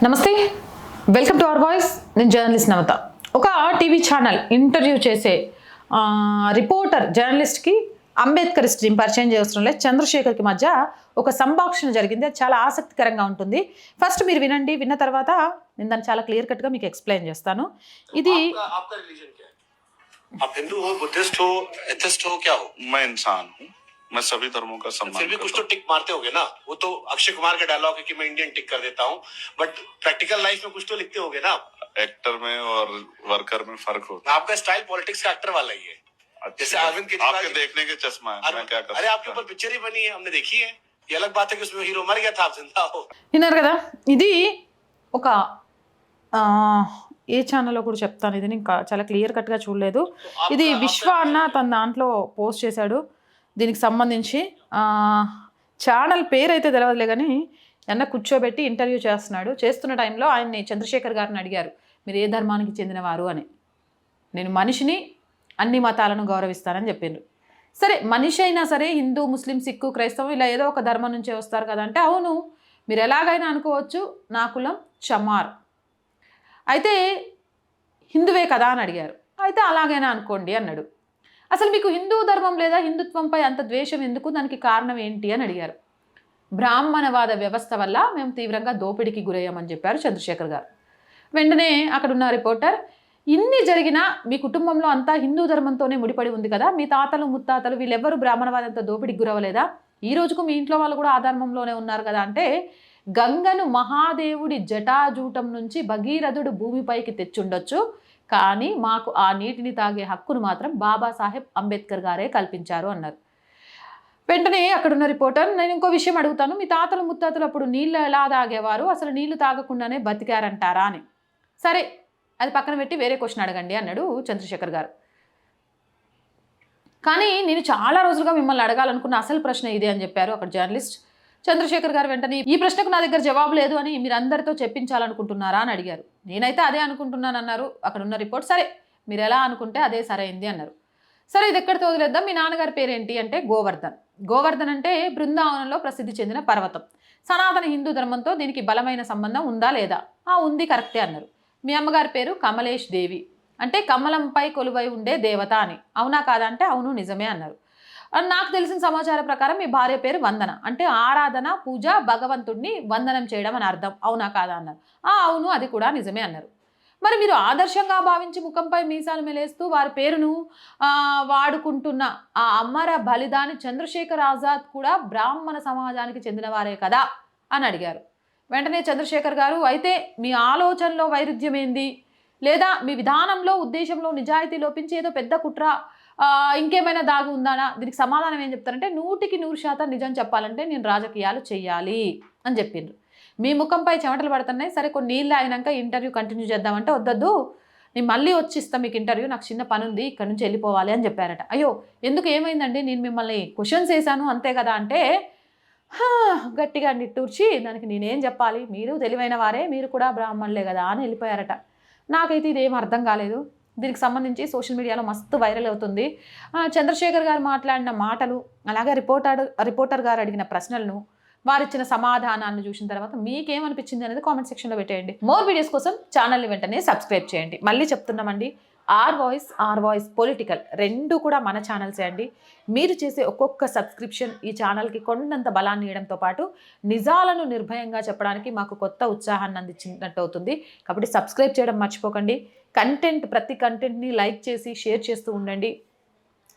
నమస్తే welcome to hour voice నేను journalist నవత ఒక టీవీ ఛానల్ ఇంటర్వ్యూ చేసే ఆ, రిపోర్టర్ జర్నలిస్ట్కి అంబేద్కరిస్ట్ని పరిచయం చేయవసరం లేదు చంద్రశేఖర్కి మధ్య ఒక సంభాషణ జరిగింది అది చాలా ఆసక్తికరంగా ఉంటుంది ఫస్ట్ మీరు వినండి విన్న తర్వాత నేను దాన్ని చాలా క్లియర్ కట్గా మీకు ఎక్స్ప్లెయిన్ చేస్తాను ఇది आपका आपका रिलीजन क्या है आप हिंदू हो बुद्धिस्ट हो एथिस्ट हो क्या हो मैं इंसान हूँ मैं सभी धर्मों का सम्मान फिर भी कुछ करता तो टिक मारते होगे ना वो तो अक्षय कुमार का डायलॉग है कि मैं इंडियन टिक कर देता हूँ बट प्रैक्टिकल लाइफ में कुछ तो लिखते होगे ना आप हूँ। एक्टर में और वर्कर में फर्क होता आपका स्टाइल पॉलिटिक्स का एक्टर वाला ही है है जैसे अच्छी अरविंद बात। केजरीवाल आपके की- देखने के चश्मा है मैं क्या कर अरे आपके सकता ऊपर पिक्चर ही बनी है हमने देखी है ये अलग बात है कि उसमें हीरो मर गया था आप जिंदा हो విన్నారు కదా ఇది ఒక ఆ, ఏ ఛానల్లో కూడా చెప్తాను ఇది నేను కా- చాలా క్లియర్ కట్గా చూడలేదు ఇది విశ్వ అన్న తన దాంట్లో పోస్ట్ చేశాడు దీనికి సంబంధించి ఛానల్ పేరు అయితే తెలియదులే కానీ అన్న కూర్చోబెట్టి ఇంటర్వ్యూ చేస్తున్నాడు. చేస్తున్న టైంలో ఆయన్ని చంద్రశేఖర్ గారిని అడిగారు. మీరు ఏ ధర్మానికి చెందినవారు? అని. నేను మనిషిని అన్ని మతాలను గౌరవిస్తానని చెప్పిండ్రు. సరే మనిషి అయినా సరే హిందూ ముస్లిం సిక్కు క్రైస్తవం ఇలా ఏదో ఒక ధర్మం నుంచే వస్తారు కదా అంటే అవును. మీరు ఎలాగైనా అనుకోవచ్చు నా కులం చమార్. అయితే హిందువే కదా? అని అడిగారు. అయితే అలాగైనా అనుకోండి అన్నాడు. అసలు మీకు హిందూ ధర్మం లేదా హిందుత్వంపై అంత ద్వేషం ఎందుకు? దానికి కారణం ఏంటి అని అడిగారు. బ్రాహ్మణవాద వ్యవస్థ వల్ల మేము తీవ్రంగా దోపిడీకి గురయ్యామని చెప్పారు చంద్రశేఖర్ గారు. వెంటనే అక్కడున్న రిపోర్టర్ ఇన్ని జరిగినా మీ కుటుంబంలో అంతా హిందూ ధర్మంతోనే ముడిపడి ఉంది కదా? మీ తాతలు ముత్తాతలు వీళ్ళెవ్వరూ బ్రాహ్మణవాదంతో దోపిడీకి గురవలేదా ఈ రోజుకు మీ ఇంట్లో వాళ్ళు కూడా ఆ ధర్మంలోనే ఉన్నారు కదా? అంటే గంగను మహాదేవుడి జటాజూటం నుంచి భగీరథుడు భూమిపైకి తెచ్చుండొచ్చు. కానీ మాకు ఆ నీటిని తాగే హక్కును మాత్రం బాబాసాహెబ్ అంబేద్కర్ గారే కల్పించారు అన్నారు. వెంటనే అక్కడున్న రిపోర్టర్ నేను ఇంకో విషయం అడుగుతాను. మీ తాతలు ముత్తాతలు అప్పుడు నీళ్ళు ఎలా తాగేవారు? అసలు నీళ్ళు తాగకుండానే బతికారంటారా? అని. సరే అది పక్కన పెట్టి వేరే క్వశ్చన్ అడగండి అన్నాడు చంద్రశేఖర్ గారు. కానీ నేను చాలా రోజులుగా మిమ్మల్ని అడగాలనుకున్న అసలు ప్రశ్న ఇదే అని చెప్పారు అక్కడ జర్నలిస్ట్. చంద్రశేఖర్ గారు వెంటనే ఈ ప్రశ్నకు నా దగ్గర జవాబు లేదు అని మీరందరితో చెప్పించాలనుకుంటున్నారా? అని అడిగారు. నేనైతే అదే అనుకుంటున్నాను అన్నారు అక్కడ ఉన్న రిపోర్ట్ సరే మీరు ఎలా అనుకుంటే అదే సరైంది అన్నారు. సరే ఇది ఎక్కడితో వదిలేద్దాం? మీ నాన్నగారి పేరేంటి? అంటే గోవర్ధన్. గోవర్ధన్ అంటే బృందావనంలో ప్రసిద్ధి చెందిన పర్వతం. సనాతన హిందూ ధర్మంతో దీనికి బలమైన సంబంధం ఉందా లేదా? ఆ ఉంది కరెక్టే అన్నారు. మీ అమ్మగారి పేరు కమలేష్ దేవి. అంటే కమలంపై కొలువై ఉండే దేవత అని. అవునా కాదా? అంటే అవును నిజమే అన్నారు. నాకు తెలిసిన సమాచారం ప్రకారం మీ భార్య పేరు వందన. అంటే ఆరాధన పూజ భగవంతుడిని వందనం చేయడం అని అర్థం. అవునా కాదా అన్నారు. ఆ అవును అది కూడా నిజమే అన్నారు. మరి మీరు ఆదర్శంగా భావించి ముఖంపై మీసాలు మెలేస్తూ వారి పేరును వాడుకుంటున్న ఆ అమ్మర బలిదాని చంద్రశేఖర్ ఆజాద్ కూడా బ్రాహ్మణ సమాజానికి చెందినవారే కదా అని అడిగారు. వెంటనే చంద్రశేఖర్ గారు అయితే మీ ఆలోచనలో వైరుధ్యం ఏంది? లేదా మీ విధానంలో ఉద్దేశంలో నిజాయితీ లోపించి ఏదో పెద్ద కుట్ర ఇంకేమైనా దాగి ఉందానా దీనికి సమాధానం ఏం చెప్తారంటే నూటికి నూరు శాతం నిజం చెప్పాలంటే నేను రాజకీయాలు చేయాలి అని చెప్పిండ్రు. మీ ముఖంపై చెమటలు పడుతున్నాయి సరే కొన్ని నీళ్ళు అయినాక ఇంటర్వ్యూ కంటిన్యూ చేద్దామంటే వద్దొద్దు. నేను మళ్ళీ వచ్చి ఇస్తాను మీకు ఇంటర్వ్యూ నాకు చిన్న పని ఉంది ఇక్కడ నుంచి వెళ్ళిపోవాలి అని చెప్పారట. అయ్యో ఎందుకు ఏమైందండి? నేను మిమ్మల్ని క్వశ్చన్స్ వేసాను అంతే కదా అంటే గట్టిగా నిట్టూర్చి దానికి నేనేం చెప్పాలి? మీరు తెలివైన వారే మీరు కూడా బ్రాహ్మణులే కదా అని వెళ్ళిపోయారట. నాకైతే ఇదేం అర్థం కాలేదు. దీనికి సంబంధించి సోషల్ మీడియాలో మస్తు వైరల్ అవుతుంది. చంద్రశేఖర్ గారు మాట్లాడిన మాటలు అలాగే రిపోర్టర్ రిపోర్టర్ గారు అడిగిన ప్రశ్నలను వారిచ్చిన సమాధానాలను చూసిన తర్వాత మీకేమనిపించింది అనేది కామెంట్ సెక్షన్లో పెట్టేయండి. మోర్ వీడియోస్ కోసం ఛానల్ని వెంటనే సబ్స్క్రైబ్ చేయండి. మళ్ళీ చెప్తున్నామండి. Our Voice Our Voice political రెండు కూడా మన ఛానల్సే అండి. మీరు చేసే ఒక్కొక్క సబ్స్క్రిప్షన్ ఈ ఛానల్కి కొండంత బలాన్ని ఇవ్వడంతో పాటు నిజాలను నిర్భయంగా చెప్పడానికి మాకు కొత్త ఉత్సాహాన్ని అందించినట్టు అవుతుంది. కాబట్టి సబ్స్క్రైబ్ చేయడం మర్చిపోకండి. కంటెంట్ ప్రతి కంటెంట్ని లైక్ చేసి షేర్ చేస్తూ ఉండండి.